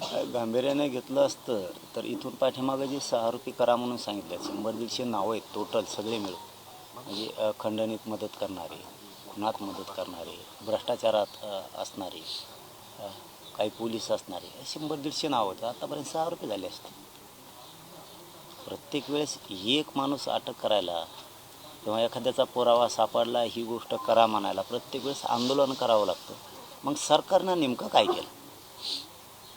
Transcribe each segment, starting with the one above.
काय गांभीर्याने घेतलं असतं तर इथून पाठीमागं जे सहा रुपये करा म्हणून सांगितलं शंभर दीडशे नावं आहेत टोटल सगळे मिळून. म्हणजे खंडणीत मदत करणारे खुनात मदत करणारे भ्रष्टाचारात असणारे काही पोलीस असणारे असे शंभर दीडशे नावं होतं आतापर्यंत सहा रुपये झाले असते प्रत्येक वेळेस एक माणूस अटक करायला किंवा एखाद्याचा पुरावा सापडला ही गोष्ट करा म्हणायला प्रत्येक वेळेस आंदोलन करावं लागतं. मग सरकारनं नेमकं काय केलं?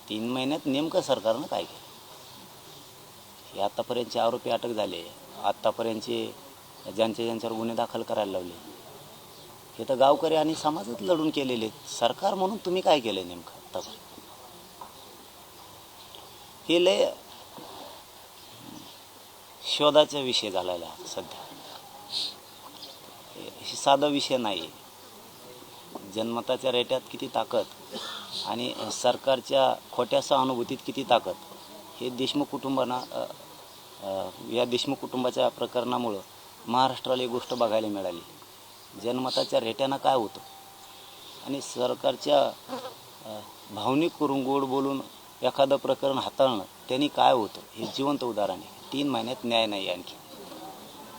तीन महिन्यात नेमकं सरकारनं काय केलं? हे आत्तापर्यंतचे आरोपी अटक झाले. आत्तापर्यंतचे ज्यांचे ज्यांच्यावर गुन्हे दाखल करायला लावले. हे तर गावकरी आणि समाजात लढून केलेले सरकार म्हणून तुम्ही काय केलं नेमकं आत्तापर्यंत हे लय शोधाचा विषय झालेला सध्या. साधा विषय नाही जनमताच्या जन्मताच्या रेट्यात किती ताकद आणि सरकारच्या खोट्या सहानुभूतीत किती ताकद? हे देशमुख कुटुंबांना या देशमुख कुटुंबाच्या प्रकरणामुळं महाराष्ट्राला एक गोष्ट बघायला मिळाली. जनमताच्या रेट्यानं काय होतं? आणि सरकारच्या भावनिक करून गोड बोलून एखादं प्रकरण हाताळणं त्यांनी काय होतं? हे जिवंत उदाहरण आहे. तीन महिन्यात न्याय नाही आणखी.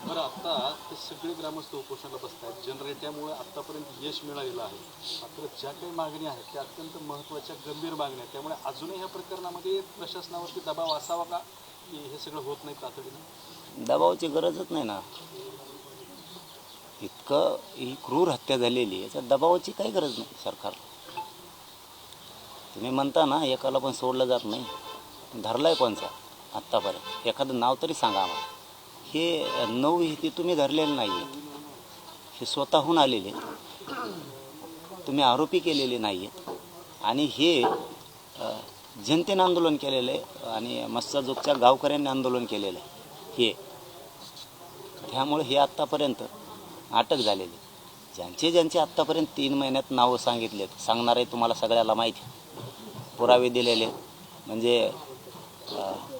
बरं आता ते सगळे ग्रामस्थ उपोषणाला बसत आहेत जनरेट्यामुळे आत्तापर्यंत यश मिळालेलं आहे. मात्र ज्या काही मागण्या आहेत त्या अत्यंत महत्त्वाच्या गंभीर मागण्या आहेत. त्यामुळे अजूनही ह्या प्रकरणामध्ये प्रशासनावरती दबाव असावा का? की हे सगळं होत नाही तातडीनं? दबावाची गरजच नाही ना. इतकं ही क्रूर हत्या झालेली आहे याच्या दबावाची काही गरज नाही सरकारला तुम्ही म्हणता ना एकाला पण सोडलं जात नाही. धरलाय कोणचा? आत्तापर्यंत. एखादं नाव तरी सांगा आम्हाला. हे नऊ हे ते तुम्ही धरलेले नाही आहेत हे स्वतःहून आलेले. तुम्ही आरोपी केलेले नाही आहेत आणि हे जनतेने जनतेनं आंदोलन केलेलं आहे आणि मस्साजोगच्या गावकऱ्यांनी आंदोलन केलेलं आहे हे. त्यामुळे हे आत्तापर्यंत अटक झालेली. ज्यांचे ज्यांचे आत्तापर्यंत तीन महिन्यात नावं सांगितलेत सांगणार आहे तुम्हाला सगळ्याला माहिती आहे. पुरावे दिलेले. म्हणजे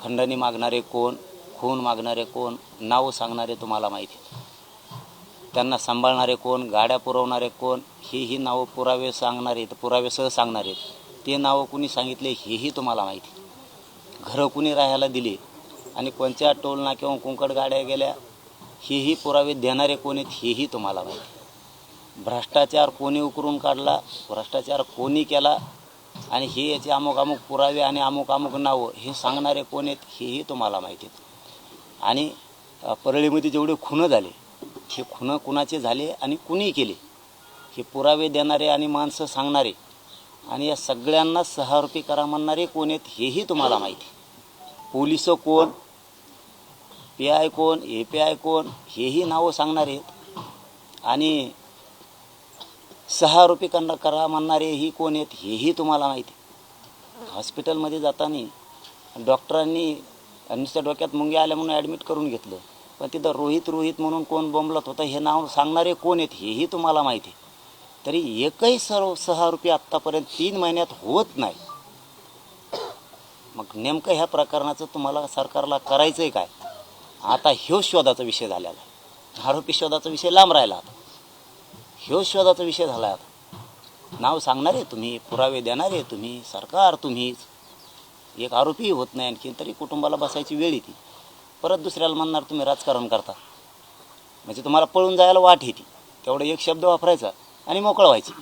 खंडणी मागणारे कोण खून मागणारे कोण नावं सांगणारे तुम्हाला माहिती आहेत त्यांना सांभाळणारे कोण गाड्या पुरवणारे कोण हेही नावं पुरावे सांगणारे आहेत पुरावेसह सांगणारे आहेत. ते नावं कुणी सांगितले हेही तुम्हाला माहिती घरं कुणी राहायला दिली आणि कोणत्या टोलना किंवा कुंकड गाड्या गेल्या हेही पुरावे देणारे कोण आहेत हेही तुम्हाला माहिती भ्रष्टाचार कोणी उकरून काढला भ्रष्टाचार कोणी केला आणि हे याचे अमुक अमुक पुरावे आणि अमुक अमुक नावं हे सांगणारे कोण आहेत हेही तुम्हाला माहिती आहेत आणि परळीमध्ये जेवढे खुनं झाले हे खुनं कुणाचे झाले आणि कुणी केले हे पुरावे देणारे आणि माणसं सांगणारे आणि या सगळ्यांना सहा करा म्हणणारे कोण आहेत हेही तुम्हाला माहिती आहे. पोलीस कोण पी आय कोण ए पी आय कोण हेही नावं सांगणारे आहेत आणि सहा करणं करा म्हणणारे म्हणणारेही कोण आहेत हेही तुम्हाला माहिती हॉस्पिटलमध्ये जाताना डॉक्टरांनी नुसत्या डोक्यात मुंग्या आल्या म्हणून ॲडमिट करून घेतलं. पण तिथं रोहित रोहित म्हणून कोण बोंबलत होतं हे नाव सांगणारे कोण आहेत हेही तुम्हाला माहिती आहे. तरी एकही सर्व सहा रुपये आत्तापर्यंत तीन महिन्यात होत नाही. मग नेमकं ह्या प्रकरणाचं तुम्हाला सरकारला करायचं आहे काय? आता ह्यो शोधाचा विषय झालेला आहे. आरोपी शोधाचा विषय लांब राहिला आता. ह्यो शोधाचा विषय झाला आता. नाव सांगणारे तुम्ही पुरावे देणारे तुम्ही सरकार तुम्हीच. एक आरोपीही होत नाही आणखीन तरी कुटुंबाला बसायची वेळ येते. परत दुसऱ्याला म्हणणार तुम्ही राजकारण करता. म्हणजे तुम्हाला पळून जायला वाट येते. तेवढं एक शब्द वापरायचा आणि मोकळं व्हायची.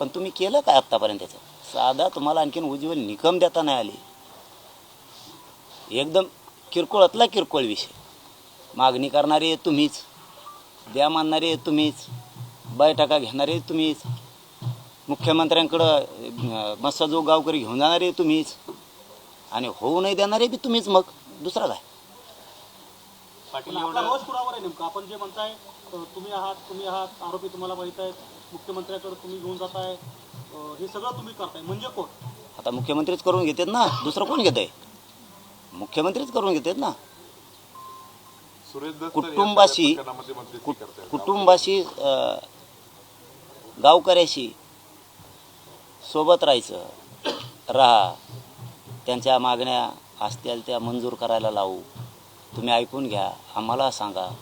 पण तुम्ही केलं काय आत्तापर्यंत त्याचं साधा तुम्हाला आणखीन उज्ज्वल निकम देता नाही आली. एकदम किरकोळातला किरकोळ विषय. मागणी करणारे तुम्हीच द्या मानणारे तुम्हीच बैठका घेणारे तुम्हीच मुख्यमंत्र्यांकडं मस्साजो गावकरी घेऊन जाणारे तुम्हीच. आणि होऊ नाही देणारे बी तुम्हीच मग दुसरा काय पाटील एवढं रोज पुरावा आहे नेमका. आपण जे म्हणताय अ, तुम्ही आहात तुम्ही आहात आरोपी तुम्हाला माहीत आहेत मुख्यमंत्र्याकडे तुम्ही घेऊन जाताय अ, हे सगळं तुम्ही करताय. म्हणजे कोण? आता मुख्यमंत्रीच करून घेतात ना दुसरं कोण घेत आहे मुख्यमंत्रीच करून घेतात ना. सुरेश दत्त कुटुंबाशी या प्रकरणामध्ये मध्यस्थी कुट- करतायत. कुटुंबाशी अ, गावकऱ्याशी सोबत राहायचं राहा. त्यांच्या मागण्या असतील त्या मंजूर करायला लावू. तुम्ही ऐकून घ्या आम्हाला सांगा.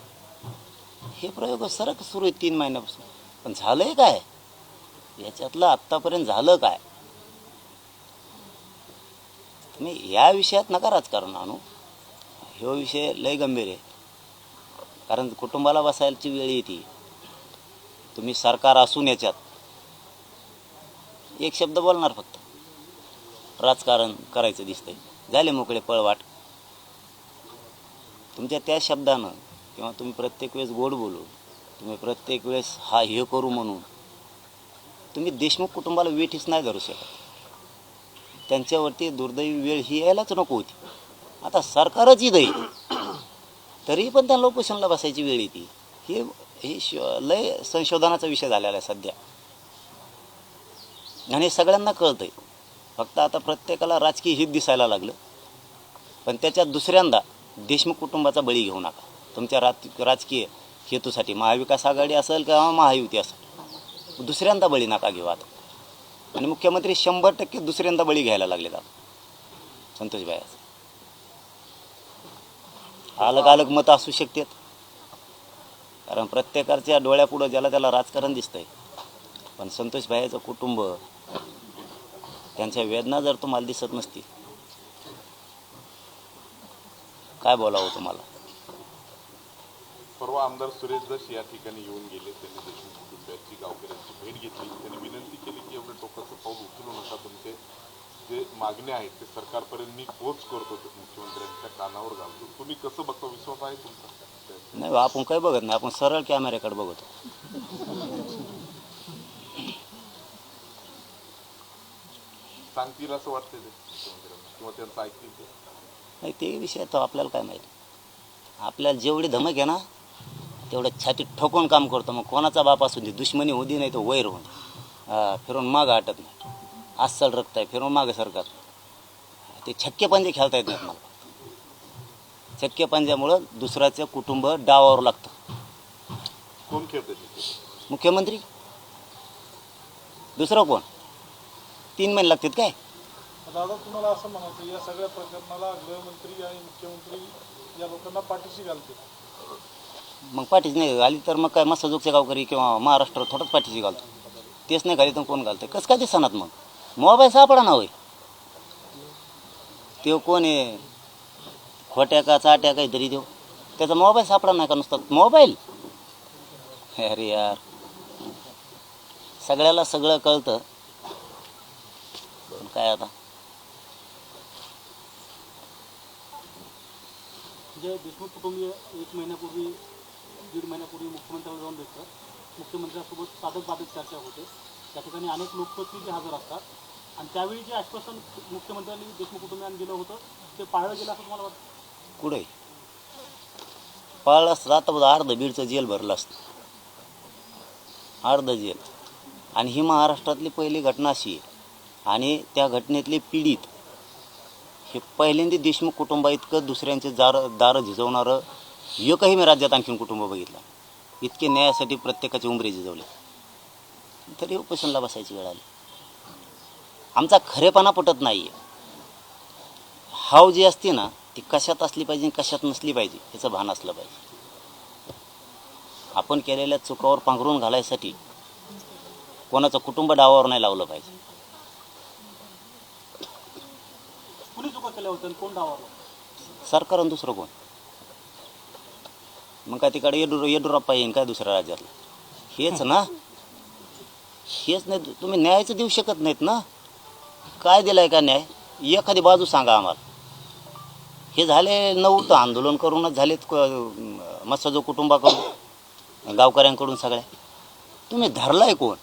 हे प्रयोग सरक सुरू आहे तीन महिन्यापासून. पण झालंय काय? याच्यातलं आत्तापर्यंत झालं काय? तुम्ही या विषयात नका राजकारण आणू. ह्यो विषय लय गंभीर आहे. कारण कुटुंबाला बसायची वेळ येते. तुम्ही सरकार असून याच्यात. एक शब्द बोलणार फक्त. राजकारण करायचं दिसतंय. झाले मोकळे पळवाट. तुमच्या त्या शब्दानं किंवा तुम्ही प्रत्येक वेळेस गोड बोलू तुम्ही प्रत्येक वेळेस हा हे करू म्हणून तुम्ही देशमुख कुटुंबाला वेठीच नाही धरू शकत. त्यांच्यावरती दुर्दैवी वेळ ही यायलाच नको होती. आता सरकारच इथं आहे. तरी पण त्यांना उपोषणला बसायची वेळ येते. हे हे श- लय संशोधनाचा विषय झालेला आहे सध्या. आणि हे सगळ्यांना कळतंय. फक्त आता प्रत्येकाला राजकीय हित दिसायला लागलं. पण त्याच्यात दुसऱ्यांदा देशमुख कुटुंबाचा बळी घेऊ नका. तुमच्या राज राजकीय हेतूसाठी महाविकास आघाडी असेल किंवा महायुती असेल दुसऱ्यांदा बळी नका घेऊ आता. आणि मुख्यमंत्री शंभर टक्के दुसऱ्यांदा बळी घ्यायला लागलेत आता. संतोष भाई. अलग अलग मतं असू शकतात. कारण प्रत्येकाच्या डोळ्यापुढं ज्याला त्याला राजकारण दिसतंय. पण संतोष भाईचं कुटुंब त्यांच्या वेदना जर तुम्हाला दिसत नसतील काय बोलावं तुम्हाला? सर्व आमदार सुरेश दस या ठिकाणी येऊन गेले त्यांनी देशमुख कुटुंबियांची गावकऱ्यांची भेट घेतली. त्यांनी विनंती केली की एवढं टोकाचं पाऊल उचलू नका तुमचे. जे मागणे आहेत ते सरकारपर्यंत मी पोच करतो ते मुख्यमंत्र्यांच्या कानावर घालतो. तुम्ही कसं बघता विश्वास आहे तुमचा? नाही आपण काय बघत नाही आपण सरळ कॅमेऱ्याकडे बघतो. सांगतील असं ते. मुख्यमंत्र्यांना किंवा त्यांचं ऐकतील ते. नाही ते विषय तो आपल्याला काय माहिती. आपल्याला जेवढी धमक आहे ना तेवढं छातीत ठोकून काम करतो. मग कोणाचा बाप असू दे दुश्मनी दे नाही तो वैर होऊ दे हा, फिरून माग हटत नाही. अस्सल रक्त आहे फिरून मागं सरकार ते छक्के पंजे खेळता येत नाहीत मला. छक्के पंजामुळं दुसऱ्याचं कुटुंब डावावर लागतं. कोण खेळते मुख्यमंत्री? दुसरं कोण? तीन महिने लागतात काय? दादा तुम्हाला असं म्हणायचं या सगळ्या प्रकरणाला गृहमंत्री आणि मुख्यमंत्री या लोकांना पाठीशी घालते मग पाठीच नाही घाली तर मग काय मसाजोगचे गावकरी किंवा महाराष्ट्र थोडंच पाठीशी घालतो. तेच नाही घाली तर कोण घालतं? कसं काय दिसणार मग? मोबाईल सापडा ना होय. तो कोण आहे? खोट्या का चाट्या काहीतरी देऊ त्याचा मोबाईल सापडा नाही का नुसता? मोबाईल? अरे यार. सगळ्याला सगळं कळतं. काय आता? जे देशमुख कुटुंबीय एक महिन्यापूर्वी दीड महिन्यापूर्वी मुख्यमंत्र्याला जाऊन भेटतात. मुख्यमंत्र्यांसोबत साधक बाधक चर्चा होते. त्या ठिकाणी अनेक लोकप्रतिनिधी हजर असतात. आणि त्यावेळी जे आश्वासन मुख्यमंत्र्यांनी देशमुख कुटुंबियांनी दिलं होतं ते पाळलं गेलं असं तुम्हाला वाटतं? कुठे? पाळलं असतं. आता बघा अर्ध बीडचं जेल भरलं असतं. अर्ध जेल. आणि ही महाराष्ट्रातली पहिली घटना अशी आहे. आणि त्या घटनेतले पीडित हे पहिल्यांदा देशमुख कुटुंबा इतकं दुसऱ्यांचे जार दारं झिजवणारं एकही मी राज्यात आणखीन कुटुंब बघितलं इतके न्यायासाठी प्रत्येकाचे उमरे झिजवले. तरी उपोषणला बसायची वेळ आली. आमचा खरेपणा पटत नाही आहे हाव जी असते ना ती कशात असली पाहिजे आणि कशात नसली पाहिजे याचं भान असलं पाहिजे. आपण केलेल्या चुकावर पांघरून घालायसाठी कोणाचं कुटुंब डावावर नाही लावलं पाहिजे. कुणी चुका केल्या होत्या आणि कोण डावावर? सरकार आणि दुसरं कोण? मग काय तिकडे येडू येडुराप्पा येईन काय दुसऱ्या राज्यातला? हेच ना? हेच नाही तुम्ही न्यायचं देऊ शकत नाहीत ना? काय दिलाय का न्याय? एखादी बाजू सांगा आम्हाला. हे झाले नव्हतं आंदोलन करूनच झालेत मत्स्यजो कुटुंबाकडून गावकऱ्यांकडून सगळ्या. तुम्ही धरलाय कोण?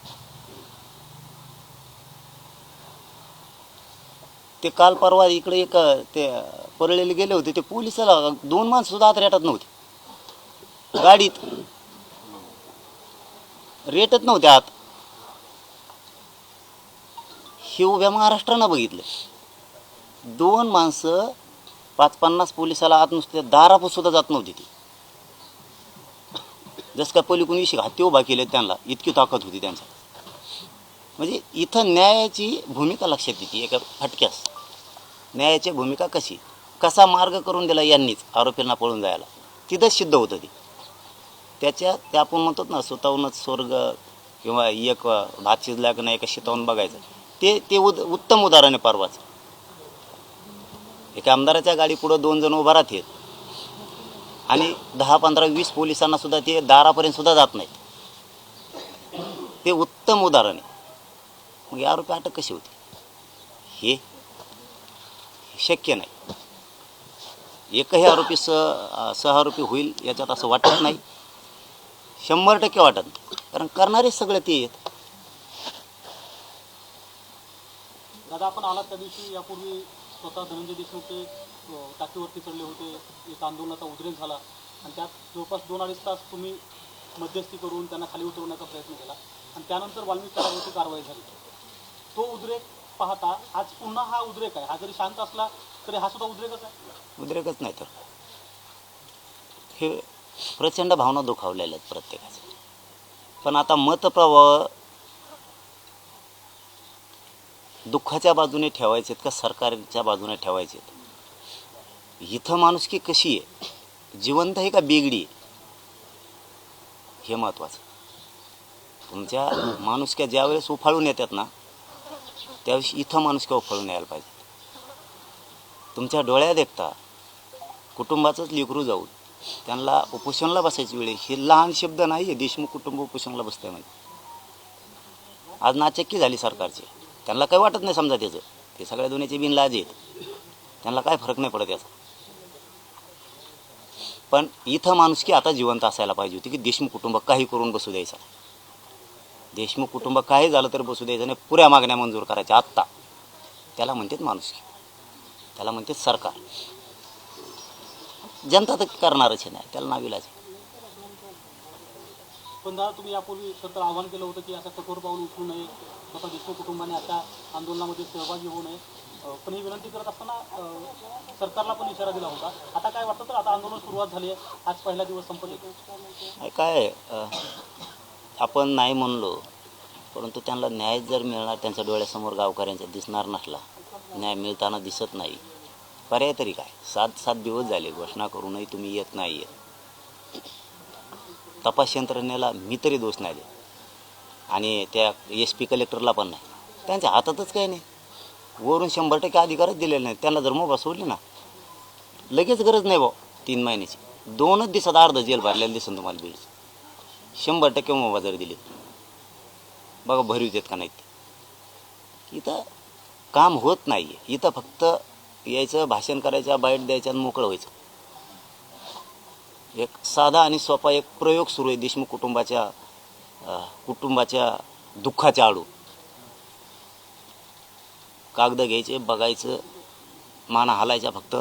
ते काल परवा इकडे एक ते परळीला गेले होते ते पोलिसाला दोन माणसं सुद्धा आत रेटात नव्हते. गाडीत. रेटत नव्हते आत हे उभ्या महाराष्ट्रानं बघितलं. दोन माणसं पाच पन्नास पोलिसाला आत नुसते दारापू सुद्धा जात नव्हती ती. जसं का पलीकडून विषय हत्ती उभा केले त्यांना. इतकी ताकद होती त्यांचा. म्हणजे इथं न्यायाची भूमिका लक्षात येते एका फटक्यास. न्यायाची भूमिका कशी? कसा मार्ग करून दिला यांनीच आरोपींना पळून जायला? तिथंच सिद्ध होतं ती. त्याच्या ते आपण म्हणतो ना स्वतःहूनच स्वर्ग किंवा एक भात शिजला की नाही एका शिताहून बघायचं. ते ते उद उत्तम उदाहरण आहे परवाचं. एका आमदाराच्या गाडी पुढं दोन जण उभा राहतील आणि दहा पंधरा वीस पोलिसांना सुद्धा ते दारापर्यंत सुद्धा जात नाहीत. ते उत्तम उदाहरण आहे. मग या आरोपी अटक कशी होती? हे शक्य नाही. एकही आरोपी सह आरोपी होईल याच्यात असं वाटत नाही. शंभर टक्के वाटत नाही. कारण करणारे सगळे ते आहेत. दादा आपण आलात त्या दिवशी यापूर्वी स्वतः धनंजय देशमुख हे टाकीवरती चढले होते. एक आंदोलनाचा उद्रेक झाला. आणि त्यात जवळपास दोन अडीच तास तुम्ही मध्यस्थी करून त्यांना खाली उतरवण्याचा प्रयत्न केला. आणि त्यानंतर वाल्मिक कारवाई झाली. तो उद्रेक पाहता आज पुन्हा हा उद्रेक आहे. हा जरी शांत असला तरी हा सुद्धा उद्रेकच आहे. उद्रेकच नाही तर. हे प्रचंड भावना दुखावलेल्या आहेत प्रत्येकाच्या. पण आता मतप्रवाह दुःखाच्या बाजूने ठेवायचे का सरकारच्या बाजूने ठेवायचे इथं माणुसकी कशी आहे? जिवंत आहे का बेगडी आहे? हे महत्त्वाचं तुमच्या माणुसक्या ज्यावेळेस उफाळून येतात ना त्याविषयी इथं माणुसक्या उफळून यायला पाहिजे? तुमच्या डोळ्यात देखता कुटुंबाचंच लेकरू जाऊन त्यांना उपोषणला बसायची वेळ हे लहान शब्द नाही आहे. देशमुख कुटुंब उपोषणला बसतंय म्हणजे आज नाचक्की झाली सरकारची. त्यांना काही वाटत नाही समजा त्याचं. ते सगळ्या दुनियाचे बिनलाज आहेत. त्यांना काय फरक नाही पडत याचा. पण इथं माणुसकी आता जिवंत असायला पाहिजे होती की देशमुख कुटुंब काही करून बसू द्यायचा. देशमुख कुटुंब काही झालं तर बसू द्यायचं नाही पुऱ्या मागण्या मंजूर करायच्या. आत्ता. त्याला म्हणतात माणुसकी त्याला म्हणते सरकार. जनता तर करणारच नाही त्याला नाविलाच. पण दादा तुम्ही यापूर्वी तर आवाहन केलं होतं की असं कठोर पाऊल उचलू नये स्वतः देशमुख कुटुंबाने अशा आंदोलनामध्ये सहभागी होऊ नये. पण ही विनंती करत असताना सरकारला पण इशारा दिला होता. आता काय वाटतं तर आता आंदोलन सुरुवात झाली आहे. आज पहिला दिवस संपले काय आपण नाही म्हणलो परंतु त्यांना न्याय जर मिळणार त्यांच्या डोळ्यासमोर गावकऱ्यांच्या दिसणार नसला न्याय मिळताना दिसत नाही. पर्याय तरी काय? सात सात दिवस झाले घोषणा करूनही तुम्ही येत नाही येत तपास यंत्रणेला मी तरी दोष नाही देत. आणि त्या एस पी कलेक्टरला पण नाही. त्यांच्या हातातच काही नाही. वरून शंभर टक्के अधिकारच दिलेले नाही त्यांना जर मोबा सोडली ना लगेच गरज नाही भाऊ तीन महिन्याची. दोनच दिवसात अर्ध जेल भरलेलं दिसून तुम्हाला बीड शंभर टक्के मोबाजार दिले. बघा भरीव देत का नाहीत. इथं काम होत नाही आहे इथं फक्त यायचं भाषण करायचं बाईट द्यायचं आणि मोकळं व्हायचं. एक साधा आणि सोपा एक प्रयोग सुरू आहे देशमुख कुटुंबाच्या कुटुंबाच्या दुःखाच्या आडू. कागद घ्यायचे बघायचं माना हालायच्या फक्त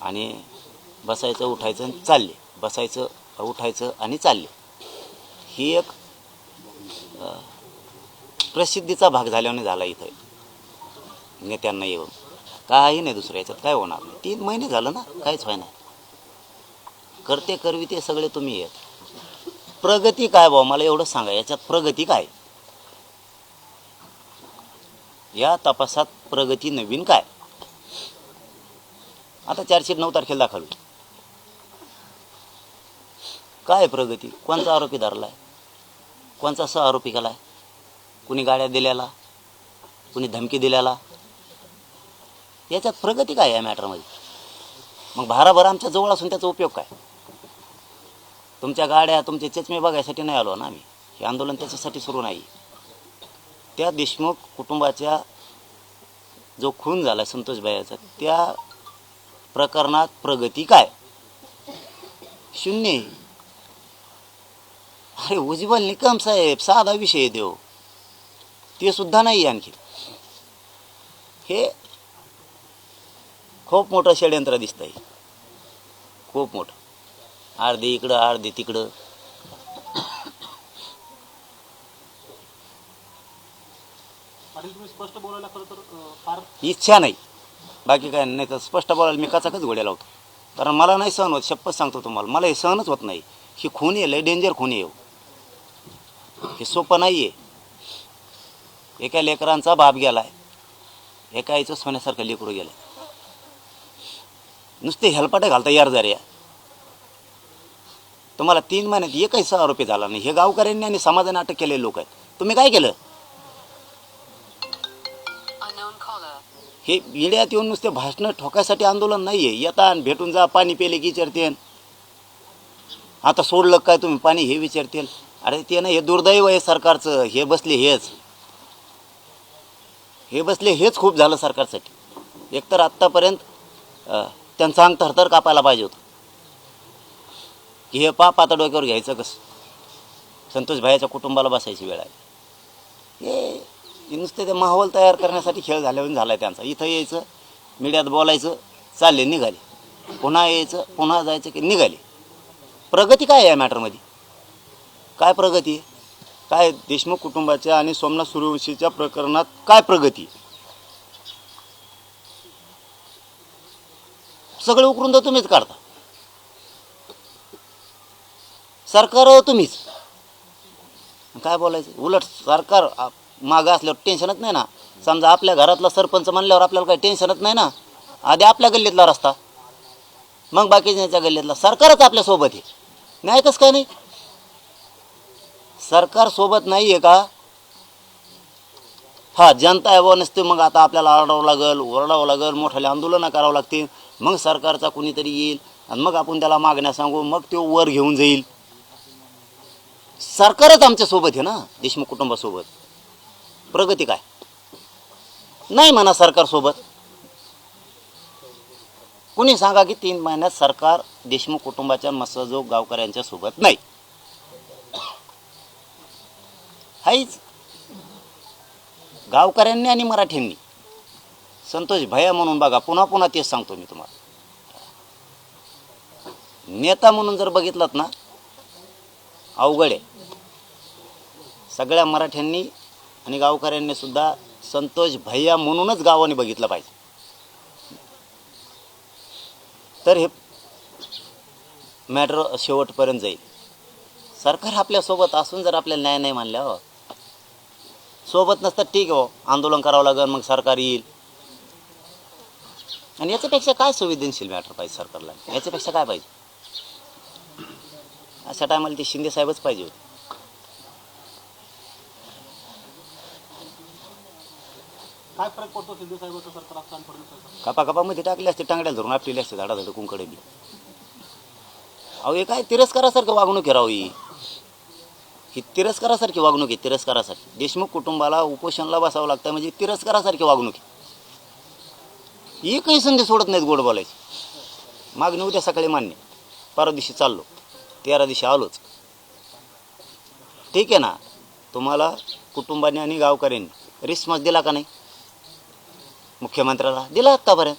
आणि बसायचं उठायचं आणि चालले. बसायचं उठायचं आणि चालले. ही एक प्रसिद्धीचा भाग झाल्याने झाला इथं. नेत्यांना येऊन. काही नाही दुसऱ्या याच्यात काय होणार नाही. तीन महिने झालं ना काहीच व्हाय नाही करते करवी ते सगळे तुम्ही येत. प्रगती काय भाऊ मला एवढं सांगा याच्यात प्रगती काय? या तपासात प्रगती नवीन काय? आता चारशे नऊ तारखेला दाखल काय प्रगती? कोणचा आरोपी धरलाय? कोणचा सह आरोपी आहे कुणी गाड्या दिल्याला? कुणी धमकी दिल्याला? याच्यात प्रगती काय या मॅटरमध्ये मग भाराभर आमच्या जवळ असून त्याचा उपयोग काय? तुमच्या गाड्या तुमचे चेचमे बघायसाठी नाही आलो ना आम्ही. हे आंदोलन त्याच्यासाठी सुरू नाही. त्या देशमुख कुटुंबाच्या जो खून झाला संतोष भाईचा त्या प्रकरणात प्रगती काय? शून्य अरे उज्ज्वल निकम साहेब साधा विषय आहे देव. ते सुद्धा नाही आहे आणखी. हे खूप मोठं षडयंत्र दिसतंय. खूप मोठं. अर्धे इकडं अर्धे तिकडं. स्पष्ट बोलायला खरं तर अं, फार इच्छा नाही. बाकी काय नाही तर स्पष्ट बोलायला मी कचाकच घोड्या लावतो. कारण मला नाही सहन होत शपथ सांगतो तुम्हाला. मला हे सहनच होत नाही. ही खून आहे लय डेंजर खून आहे हो. सोपं नाही आहे एका लेकरांचा बाप गेलाय. एका आईचं सोन्यासारखं लेकरू गेलं नुसते हेलपाटे घालता यार जऱ्या. तुम्हाला तीन महिन्यात एकही सहा आरोपी झाला नाही. हे गावकऱ्यांनी आणि समाजाने अटक केलेले लोक आहेत. तुम्ही काय केलं. हे मीडियात येऊन नुसते भाषणं ठोकायसाठी आंदोलन नाही आहे येता आणि भेटून जा पाणी पेले की विचारते आता सोडलं काय तुम्ही? पाणी हे विचारतील अरे ते ना हे दुर्दैव आहे सरकारचं. हे बसले हेच. हे बसले हेच खूप झालं सरकारसाठी. एकतर आत्तापर्यंत त्यांचा त्यांचं अंग थरथर कापायला पाहिजे होतं. की हे पाप आता डोक्यावर घ्यायचं कसं? संतोष भाईच्या कुटुंबाला बसायची वेळ आहे. हे हे नुसते ते माहोल तयार करण्यासाठी खेळ झाल्यावर झाला आहे त्यांचा. इथं यायचं मीडियात बोलायचं चालले निघाले. पुन्हा यायचं पुन्हा जायचं की निघाले. प्रगती काय आहे या मॅटरमध्ये? काय प्रगती? काय देशमुख कुटुंबाच्या आणि सोमनाथ सूर्यवंशीच्या प्रकरणात काय प्रगती? सगळे उकरून तर तुम्हीच काढता. सरकार हो तुम्हीच. काय बोलायचं? उलट सरकार मागं असल्यावर टेन्शनच नाही ना. समजा आपल्या घरातला सरपंच म्हणल्यावर आपल्याला काही टेन्शनच नाही ना. आधी आपल्या गल्लीतला रस्ता. मग बाकीच्या गल्लीतला. सरकारच आपल्यासोबत आहे. नाही कसं काय नाही. सरकार सोबत नाही आहे का? हा जनता आहे नसते मग आता आपल्याला आरडावं लागेल ओरडावं लागेल मोठ्याला आंदोलनं करावं लागतील. मग सरकारचा कुणीतरी येईल आणि मग आपण त्याला मागण्या सांगू मग तो वर घेऊन जाईल. सरकारच आमच्यासोबत आहे ना देशमुख कुटुंबासोबत. प्रगती काय? नाही म्हणा सरकारसोबत कुणी सांगा की तीन महिन्यात सरकार देशमुख कुटुंबाच्या मसजोग गावकऱ्यांच्या सोबत नाही. आहेच गावकऱ्यांनी आणि मराठ्यांनी. संतोष भया म्हणून बघा पुन्हा पुन्हा तेच सांगतो मी तुम्हाला. नेता म्हणून जर बघितलात ना अवघड आहे. सगळ्या मराठ्यांनी आणि गावकऱ्यांनी सुद्धा संतोष भैया म्हणूनच गावाने बघितलं पाहिजे. तर हे मॅटर शेवटपर्यंत जाईल. सरकार आपल्यासोबत असून जर आपल्याला न्याय नाही मानल्यावर हो. सोबत नसतं ठीक आहे हो आंदोलन करावं लागेल मग सरकार येईल. आणि याच्यापेक्षा काय संवेदनशील मॅटर पाहिजे सरकारला? याच्यापेक्षा काय पाहिजे? अशा टायमाला ते शिंदे साहेबच पाहिजे होते. काय फरक पडतो शिंदे साहेबाचं सरकार असतं आणि फडणवीस सरकार कपा कपामध्ये टाकले असते टांगड्याला धरून आपलेले असते झाडाझाड कुंकडे बी अहो हे काय तिरस्कारासारखं वागणूक आहे राव ही. ही तिरस्कारासारखी वागणूक आहे तिरस्कारासारखी. देशमुख कुटुंबाला उपोषणाला बसावं लागतं म्हणजे तिरस्कारासारखी वागणूक आहे. एकही संधी सोडत नाहीत गोड बोलायची. मागणी उद्या सकाळी मान्य परवा दिवशी चाललो. तेरा दिवशी आलोच. ठीक आहे ना? तुम्हाला कुटुंबाने आणि गावकऱ्यांनी रिस्पॉन्स दिला का नाही? मुख्यमंत्र्याला दिला आत्तापर्यंत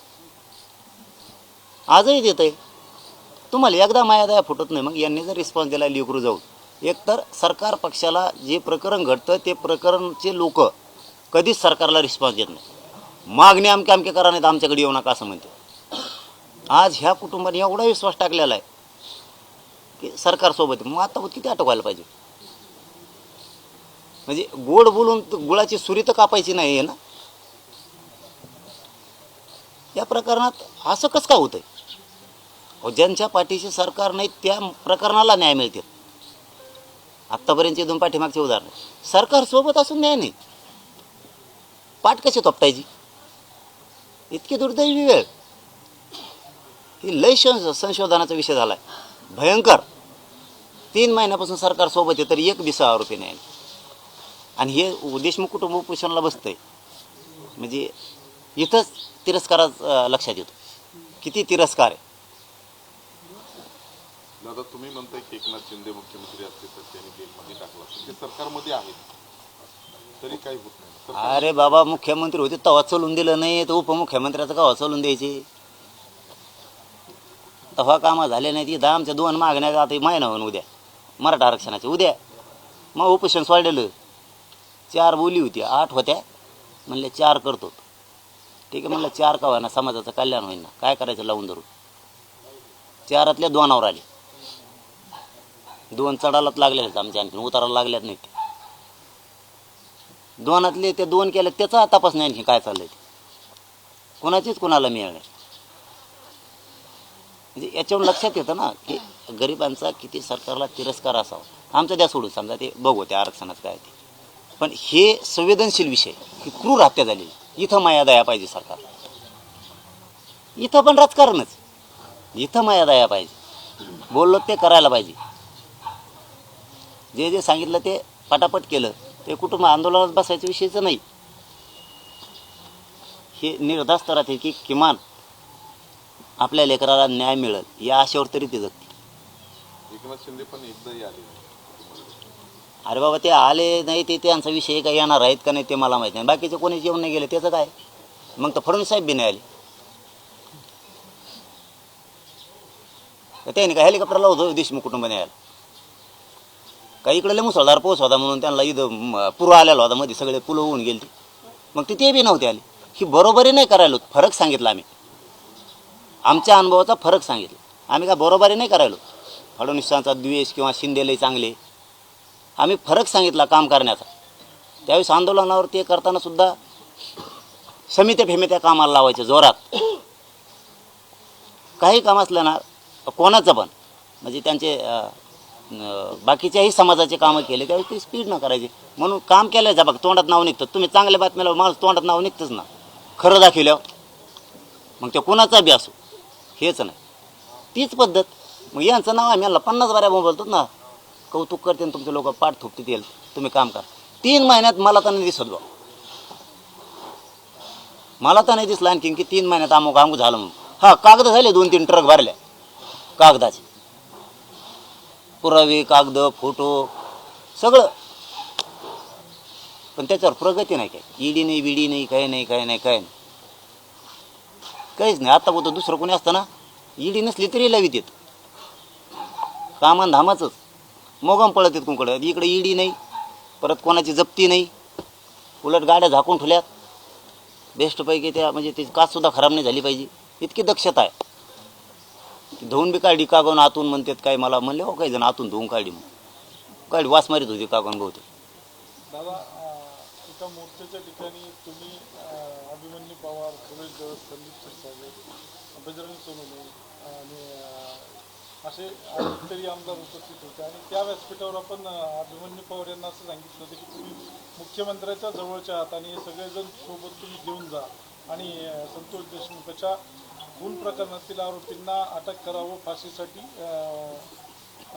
आजही देत आहे तुम्हाला एकदा माया दया फुटत नाही मग यांनी जर रिस्पॉन्स दिला लिकरू जाऊ. एकतर सरकार पक्षाला जे प्रकरण घडतं ते प्रकरणचे लोक कधीच सरकारला रिस्पॉन्स देत नाही मागणी अमके अमके करा नाही तर आमच्याकडे येऊ नका असं म्हणते. आज ह्या कुटुंबाने एवढा विश्वास टाकलेला आहे की सरकारसोबत आहे. मग आता किती अटकवायला पाहिजे? म्हणजे गोड बोलून गुळाची सुरी तर कापायची नाही आहे ना? या प्रकरणात असं कसं का होतंय? ज्यांच्या पाठीशी सरकार नाही त्या प्रकरणाला न्याय मिळते आत्तापर्यंतचे दोन पाठीमागचे उदाहरण. सरकार सोबत असून न्याय नाही. पाठ कशी तोपटायची इतकी दुर्दैवी वेळ. ही लय संशोधनाचा विषय झाला आहे भयंकर. तीन महिन्यापासून सरकार सोबत आहे तरी एक दिसा आरोपी नाही. आणि हे देशमुख कुटुंब उपोषणाला बसतंय. म्हणजे इथंच तिरस्कारात लक्षात येतो. किती तिरस्कार आहे. दादा तुम्ही म्हणताय की एकनाथ शिंदे मुख्यमंत्री असते तर त्यांनी जेलमध्ये टाकला ते सरकारमध्ये आहेत. तरी काही होत नाही. सरकार अरे बाबा मुख्यमंत्री होते तेव्हा चलून दिलं नाही. तर उपमुख्यमंत्र्याचं का चलून द्यायचे? तेव्हा कामं झाले नाही तिथं आमच्या दोन मागण्या आता महिना होऊन उद्या. मराठा आरक्षणाचे उद्या. मग उपोषण सोडलेलं. चार बोली होती. आठ होत्या. म्हणले चार करतो. ठीक आहे म्हणलं चार का ना समाजाचं कल्याण होईल ना काय करायचं लावून धरून? चारातल्या दोनावर आले. दोन चढालाच लागलेले आहेत आमच्या आणखी उताराला लागल्यात नाही ते दोनातले ते दोन केले त्याचा तपास नाही आणखी काय चाललंय? ते कोणाचीच कोणाला मिळणार म्हणजे याच्यावरून लक्षात येतं ना की गरिबांचा किती सरकारला तिरस्कार असावा. आमचं द्या सोडून समजा ते बघू त्या आरक्षणाचं काय ते. पण हे संवेदनशील विषय ही क्रूर हत्या झालेली. इथं माया दया पाहिजे सरकार. इथं पण राजकारणच. इथं माया दया पाहिजे. बोललो ते करायला पाहिजे. जे जे सांगितलं ते पटापट केलं. ते कुटुंब आंदोलनात बसायचं विषयचं नाही. हे निर्धास्त राहते की किमान आपल्या लेकराला न्याय मिळेल या आशेवर तरी ते जगते एकनाथ शिंदे पण एकदाही आले नाही. अरे बाबा ते आले नाही ते त्यांचा विषय काय येणार आहेत का नाही ते मला माहिती नाही. बाकीचे कोणी जेवण नाही गेले त्याचं काय? मग तर फडणवीस साहेब बी नाही आले. त्यांनी काय हेलिकॉप्टरला होतो देशमुख कुटुंबाने यायला काही इकडे लय मुसळधार पाऊस होता म्हणून त्यांना इथं म, पूर आलेला होता मध्ये सगळे पुलं होऊन गेली मग ते ते बी नव्हते आले. ही बरोबरी नाही करायलो फरक सांगितला आम्ही. आमच्या अनुभवाचा फरक सांगितला. आम्ही काय बरोबरी नाही करायलो फडणवीसांचा द्वेष किंवा शिंदेले चांगले. आम्ही फरक सांगितला काम करण्याचा. त्यावेळेस आंदोलनावर ते करताना सुद्धा समित्या फेमित्या कामाला लावायचे जोरात. काही काम असलं ना कोणाचं पण. म्हणजे त्यांचे बाकीच्याही समाजाचे कामं केले त्यावेळी ते स्पीड न करायचे. म्हणून काम केलं जा बघा तोंडात नाव निघतं. तुम्ही चांगल्या बातम्याला मला तोंडात नाव निघतंच ना. खरं दाखवल्यावर. मग ते कोणाचा बी असो हेच नाही. तीच पद्धत. मग यांचं नाव आम्ही यांना पन्नास बाऱ्या बोलतो ना. कौतुक करते आणि तुमचे लोक पाठ थोपते येईल. तुम्ही काम करा. तीन महिन्यात मला तर नाही दिसत बा मला तर नाही दिसलं आणखीन की तीन महिन्यात अमुक अमुक झालं म्हणून. हा कागद झाले दोन तीन ट्रक भरल्या. कागदाचे. पुरावे कागद फोटो सगळं. पण त्याच्यावर प्रगती नाही काय. ईडी नाही बिडी नाही काय नाही काय नाही काय नाही. काहीच नाही. आता बोलतो दुसरं कोणी असतं ना ईडी नसली तरी लावी देत कामान धामाचंच. मोगम पळत येत कुंकडं. इकडे ईडी नाही परत कोणाची जप्ती नाही. उलट गाड्या झाकून ठेवल्यात. बेस्टपैकी त्या म्हणजे ती काचसुद्धा खराब नाही झाली पाहिजे. इतकी दक्षता आहे. धुवून बी काढली कागवून आतून म्हणतात काय मला म्हणले हो काही जण आतून धुवून काढली मग काढली वास मारीत होती कागवून बहुतेक दादा अं, एका मोर्चाच्या ठिकाणी तुम्ही अभिमन्यू पवार सुरेश दस संदीप क्षीरसागर बजरंग सोनवणे आणि असे तरी आमदार उपस्थित होते. आणि त्या व्यासपीठावर आपण अभिमन्यू पवार यांना असं सांगितलं होतं की तुम्ही मुख्यमंत्र्याच्या जवळच्या आहात आणि सगळेजण सोबत तुम्ही घेऊन जा. आणि संतोष देशमुखाच्या खून प्रकरणातील आरोपींना अटक करावं फाशीसाठी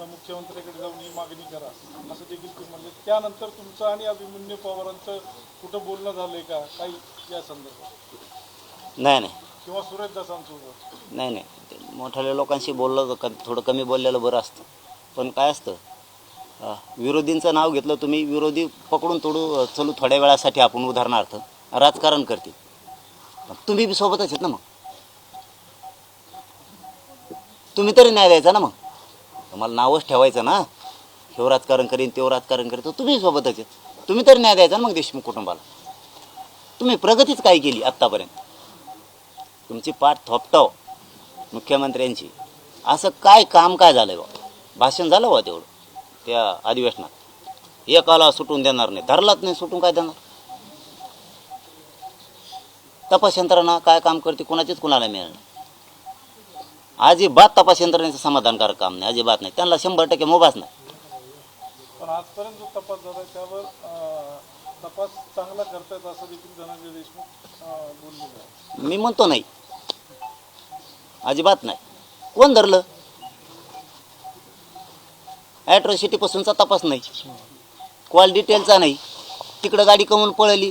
मुख्यमंत्र्याकडे जाऊन ही मागणी करा. असं देखील ते म्हणले. त्यानंतर तुमचं आणि अभिमन्यू पवारांचं कुठं बोलणं झालंय का? काही या संदर्भात. नाही नाही. किंवा सुरेश दासांसोबत नाही नाही. मोठ्या लोकांशी बोललं तर क- थोडं कमी बोललेलं बरं असतं. पण काय असतं विरोधींचं नाव घेतलं तुम्ही विरोधी पकडून तोडू चलू थोड्या वेळासाठी आपण उदाहरणार्थ राजकारण करतील. पण तुम्ही बी सोबतच आहेत ना मग? तुम्ही तरी न्याय द्यायचा ना मग. तुम्हाला नावच ठेवायचं ना. हे राजकारण करीन तेव राजकारण करीन तर तुम्ही सोबतच तुम्ही तरी न्याय द्यायचा ना मग देशमुख कुटुंबाला. तुम्ही प्रगतीच काय केली आत्तापर्यंत? तुमची पाठ थोपटाव मुख्यमंत्र्यांची. असं काय काम काय झालं बा? भाषण झालं बा तेवढं त्या अधिवेशनात. एकाला सुटून देणार नाही धरलाच नाही सुटून काय देणार? तपास यंत्रणा काय काम करते कुणाचीच कुणाला मिळणार अजिबात तपास यंत्रणेचं समाधानकारक काम नाही अजिबात नाही. त्यांना शंभर टक्के मोबाच नाही. पण आजपर्यंत जो तपास झाला त्यावर अं, तपास चांगला करतायत असं देखील धनंजय देशमुख अं, बोललेलं आहे मी म्हणतो नाही. अजिबात नाही. कोण धरलं? ॲट्रॉसिटीपासूनचा तपास नाही. कॉल डिटेलचा नाही. तिकडं गाडी कमवून पळली.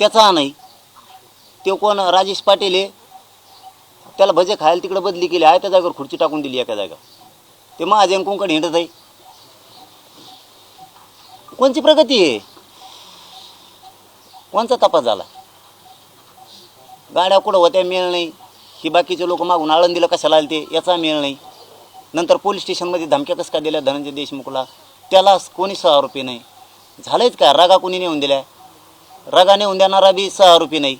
त्याचा नाही. तो कोण? राजेश पाटील आहे. त्याला भजे खायला तिकडं बदली केली आहे त्या जागेवर खुर्ची टाकून दिली एका जागा ते महाजन हिंडत आहे. कोणची प्रगती आहे? कोणचा तपास झाला? गाड्या कुठं होत्या मिळ नाही. ही बाकीचे लोक मागून आळंदीला कशाला आले ते याचा मिळ नाही. नंतर पोलीस स्टेशनमध्ये धमक्या कसं काय दिल्या धनंजय देशमुखला? त्याला कोणी सहा आरोपी नाही. झालंच काय? रागा कोणी नेऊन दिल्या? रागा नेऊन देणारा बी सहा आरोपी नाही.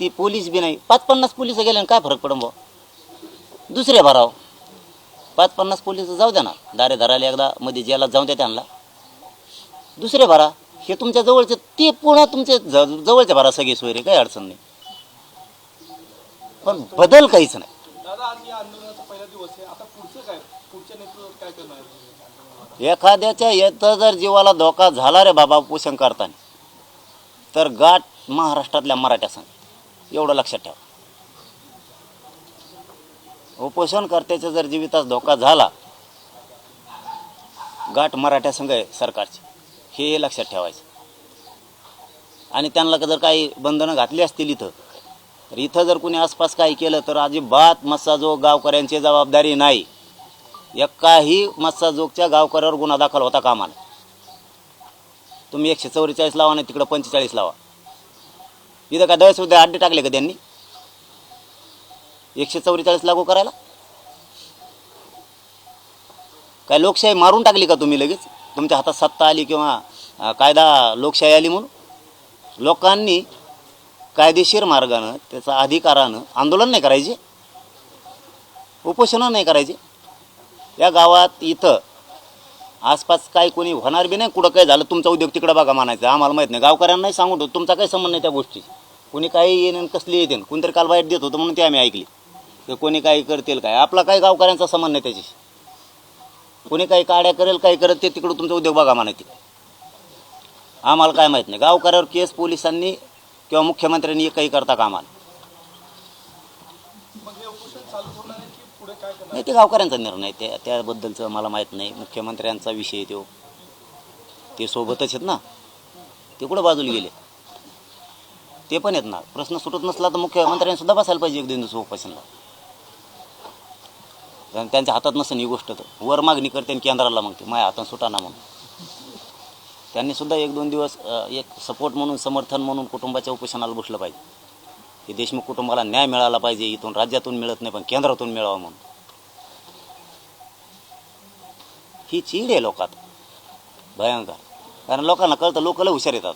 ती पोलीस बी नाही. पाच पन्नास पोलीस गेले काय फरक पडन भाऊ? दुसरे भराव. पाच पन्नास पोलीस जाऊ द्या ना. दारे धरायला एकदा मध्ये जेलात जाऊन द्या त्यांना. दुसरे भरा. हे तुमच्या जवळचे ते पुन्हा तुमचे ज- जवळचे भरा सगळे सोयरे काही अडचण नाही. पण बदल काहीच नाही? एखाद्याच्या येतं जर जीवाला धोका झाला रे बाबा उपोषण करताना तर गाठ महाराष्ट्रातल्या मराठ्या संघ एवढं लक्षात ठेवा. उपोषणकर्त्याचा जर जीवितास धोका झाला गाठ मराठ्या संघ आहे सरकारची. हे लक्षात ठेवायचं. आणि त्यांना जर काही बंधनं घातली असतील इथं तर इथं जर कोणी आसपास काही केलं तर अजिबात मस्साजोग गावकऱ्यांची जबाबदारी नाही. एकाही मस्साजोगच्या गावकऱ्यावर गुन्हा दाखल होता कामाला. तुम्ही एकशे चौवेचाळीस लावा नाही तिकडं पंचेचाळीस लावा. इथं काय दहशतवादी अड्डे टाकले का त्यांनी? एकशे चौवेचाळीस लागू करायला? काय लोकशाही मारून टाकली का तुम्ही लगेच? तुमच्या हातात सत्ता आली किंवा कायदा लोकशाही आली म्हणून? लोकांनी कायदेशीर मार्गानं त्याचा अधिकारानं आंदोलन नाही करायचे? उपोषणं नाही करायचे? या गावात इथं आसपास काही कोणी होणार बी नाही कुठं काय झालं तुमचा उद्योग तिकडं बघा मानायचं आम्हाला माहीत नाही गावकऱ्यांनाही सांगून ठेवतो. तुमचा काही संबंध नाही त्या गोष्टी कोणी काही येणं कसली येते कोणतरी काल वाईट देत होतं म्हणून ते आम्ही ऐकली. की कोणी काही करतील काय? आपला काही गावकऱ्यांचा संबंध नाही त्याच्याशी? कोणी काही काड्या करेल काही करत ते तिकडं तुमचा उद्योग बघा म्हणायचे आम्हाला काय माहीत नाही. गावकऱ्यावर केस पोलिसांनी किंवा मुख्यमंत्र्यांनी काही करता कामाला नाही ते गावकऱ्यांचा निर्णय त्या त्याबद्दलचं मला माहीत नाही. मुख्यमंत्र्यांचा विषय तो. ते सोबतच आहेत ना. ते कुठं बाजूला गेले? ते पण आहेत ना. प्रश्न सुटत नसला तर मुख्यमंत्र्यांनी सुद्धा बसायला पाहिजे एक दोन दिवस उपासनला कारण त्यांच्या हातात नसेल ही गोष्ट तर. वर मागणी करते आणि केंद्राला मग ते माझ्या हातात सुटाना म्हणून. त्यांनी सुद्धा एक दोन दिवस एक सपोर्ट म्हणून समर्थन म्हणून कुटुंबाच्या उपोषणाला बसलं पाहिजे. की देशमुख कुटुंबाला न्याय मिळाला पाहिजे इथून राज्यातून मिळत नाही पण केंद्रातून मिळावा म्हणून. ही चीड आहे लोकात. भयंकर. कारण लोकांना कळतं लोक लय हुशार येतात.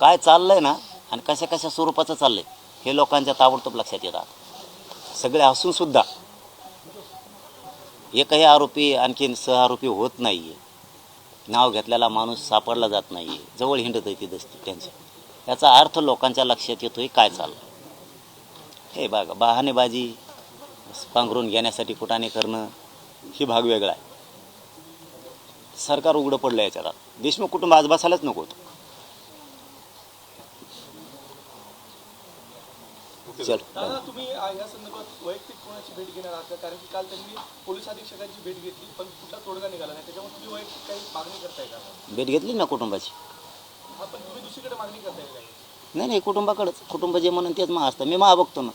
काय चाललंय ना आणि कशा कशा स्वरूपाचं चाललंय हे लोकांच्या ताबडतोब लक्षात येतात. सगळे असून सुद्धा. एकही आरोपी आणखीन सह आरोपी होत नाहीये. नाव घेतलेला माणूस सापडला जात नाहीये. जवळ हिंडत आहे ती त्यांच्या याचा अर्थ लोकांच्या लक्षात येतोय काय चाललं? हे बघा बहाणेबाजी पांघरून घेण्यासाठी कुटाने करणं ही भाग वेगळा आहे. सरकार उघडं पडलं याच्यात. देशमुख कुटुंब आज बसायलाच नको होतं. तुम्ही या संदर्भात वैयक्तिक कोणाची भेट घेणार आहात? कारण की काल त्यांनी पोलीस अधीक्षकांची भेट घेतली पण कुठला तोडगा निघाला नाही. त्याच्यामुळे तुम्ही वैयक्तिक काही मागणी करताय का? भेट घेतली ना कुटुंबाची? नाही नाही कुटुंबाकडंच. कुटुंब जे म्हणून तेच मग असतं. मी मा बघतो ना.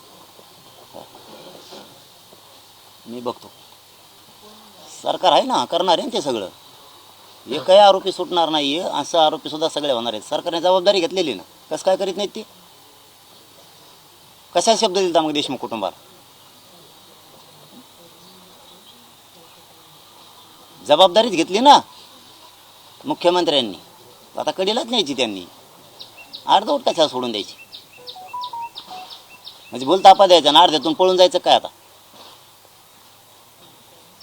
मी बघतो. सरकार आहे ना करणार आहे ना ते सगळं. एकही आरोपी सुटणार नाही आहे असं आरोपी सुद्धा सगळे होणार आहेत. सरकारने जबाबदारी घेतलेली ना. कसं काय करीत नाहीत ती? कशा शब्द दिलता मग देशमुख कुटुंबाला? जबाबदारीच घेतली ना मुख्यमंत्र्यांनी. आता कडीलाच न्यायची त्यांनी. अर्धवट कशाला सोडून द्यायची. म्हणजे बोलता तापा द्यायचा आणि अर्ध्यातून पळून जायचं काय आता?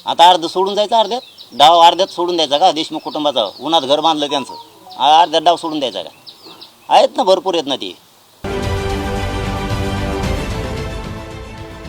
आता अर्ध सोडून जायचं अर्ध्यात? डाव अर्ध्यात सोडून द्यायचा का? देशमुख कुटुंबाचा उन्हात घर बांधलं त्यांचं. अर्ध्यात डाव सोडून द्यायचा का? आहेत ना भरपूर आहेत ना ते.